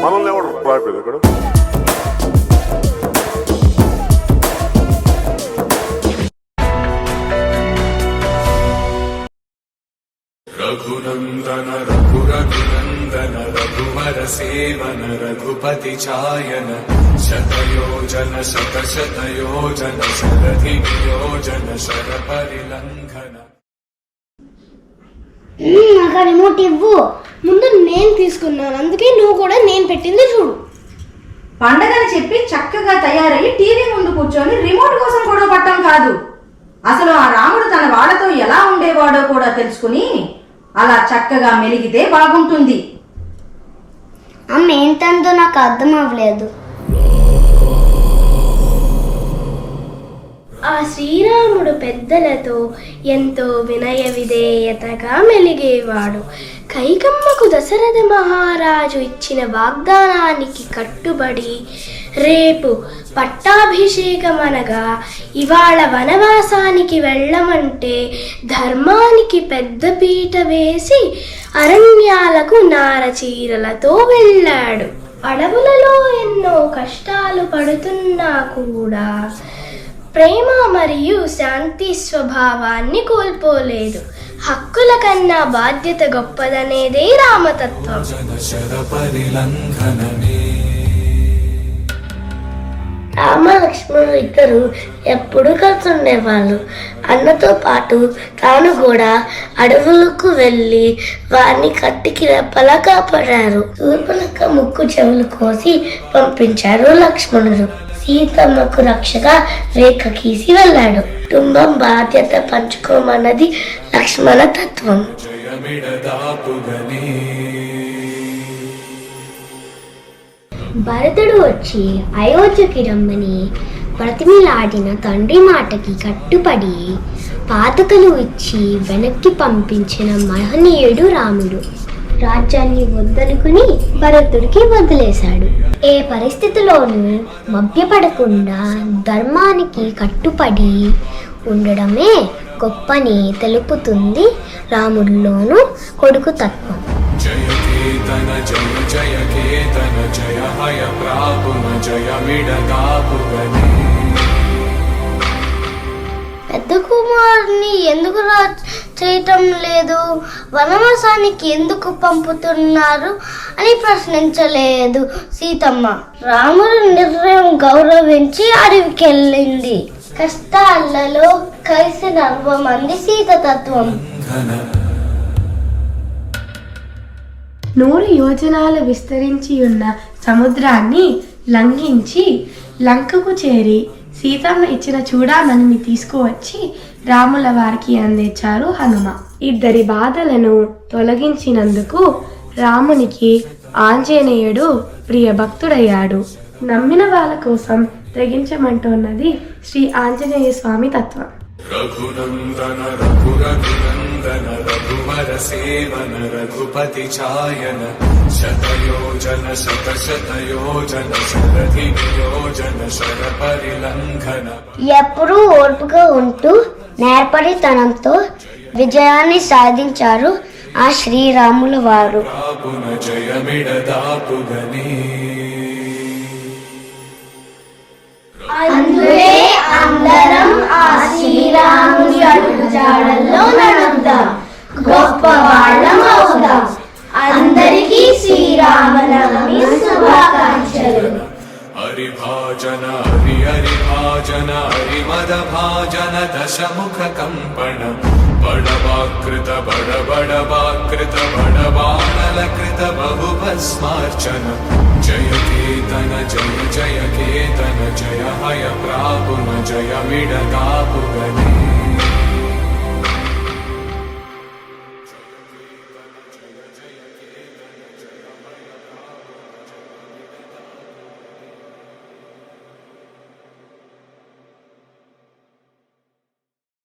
మనల్ని ఎవరు రాయలేదు ఇక్కడ రఘునందన రఘు రఘునందన రఘువర సేవన రఘుపతి ఛాయన శతయోజన శత శతయోజన శరధి నియోజన శర పరిలంఘన అక్కడ రిమోట్ ఇవ్వు ముందు నేను తీసుకున్నాను. అందుకే నువ్వు కూడా నేను పెట్టింది చూడు. పండగని చెప్పి చక్కగా తయారయ్యి టీవీ ముందు కూర్చొని రిమోట్ కోసం గొడవ పట్టం కాదు. అసలు ఆ రాముడు తన వాళ్ళతో ఎలా ఉండేవాడో కూడా తెలుసుకుని అలా చక్కగా మెలిగితే బాగుంటుంది. అమ్మ ఏంటందో నాకు అర్థం అవ్వలేదు. ఆ శ్రీరాముడు పెద్దలతో ఎంతో వినయ విధేయతగా మెలిగేవాడు. కైకమ్మకు దశరథ మహారాజు ఇచ్చిన వాగ్దానానికి కట్టుబడి రేపు పట్టాభిషేకం అనగా ఇవాళ వనవాసానికి వెళ్ళమంటే ధర్మానికి పెద్ద పీట వేసి అరణ్యాలకు నారచీరలతో వెళ్ళాడు. అడవులలో ఎన్నో కష్టాలు పడుతున్నా కూడా ప్రేమ మరియు శాంతి స్వభావాన్ని కోల్పోలేదు. హక్కుల కన్నా బాధ్యత గొప్పదనేదే రామతత్వం. రామ లక్ష్మణులు ఇద్దరు ఎప్పుడు కలిసుండేవాళ్ళు అన్నతో పాటు తాను కూడా అడవులకు వెళ్ళి వారిని కట్టికి రెప్పలా కాపాడారు. శూర్పనక్క ముక్కు చెవులు కోసి పంపించారు లక్ష్మణుడు. సీతమ్మకు రక్షగా రేఖ గీసి వెళ్ళాడు. కుటుంబం బాధ్యత పంచుకోమన్నది లక్ష్మణ తత్వం. భరతుడు వచ్చి అయోధ్యకి రమ్మని ప్రతిమిలాడిన తండ్రి మాటకి కట్టుపడి పాతకలు ఇచ్చి వెనక్కి పంపించిన మహనీయుడు రాముడు. రాజ్యాన్ని వద్దనుకుని భరతుడికి వదిలేశాడు. ఏ పరిస్థితిలోనూ మభ్యపడకుండా ధర్మానికి కట్టుపడి ఉండడమే గొప్పని తెలుపుతుంది రాముడిలోను కొడుకు తత్వం. జయ జయ హయ పెద్ద కుమారుని ఎందుకు రా చేయటం లేదు. వనవాసానికి ఎందుకు పంపుతున్నారు అని ప్రశ్నించలేదు. సీతమ్మ రాముడి నిర్ణయం గౌరవించి అడవికి వెళ్ళింది కష్టాలలో కలిసి నవ్వమంది సీత తత్వం నూరు యోజనాలు విస్తరించి ఉన్న సముద్రాన్ని లంఘించి లంకకు చేరి సీతమ్మ ఇచ్చిన చూడామణిని తీసుకువచ్చి రాముల వారికి అందించారు హనుమ. ఇద్దరి బాధలను తొలగించినందుకు రామునికి ఆంజనేయుడు ప్రియ భక్తుడయ్యాడు నమ్మిన వాళ్ళ కోసం తెగించమంటున్నది శ్రీ ఆంజనేయ స్వామి తత్వం. रघुनन्दन रघुरघुनन्दन रघुवर सेवन रघुपति चायन शतयोजन शतशतयोजन शरधि योजन शरपरिलङ्घन ఎప్పుడూ ఓర్పుగా ఉంటూ నేర్పరితనంతో విజయాన్ని సాధించారు ఆ శ్రీరాముల వారు प्रापुन हरिभाजन हरि हरिभाजन हरिमदभाजन दशमुख कम्पण बडवाकृत बड बडवाकृत बडबाणलकृत बहुभस्मार्चन जय केतन जय जय केतन जय हय प्रापुन जय मिडदापुगने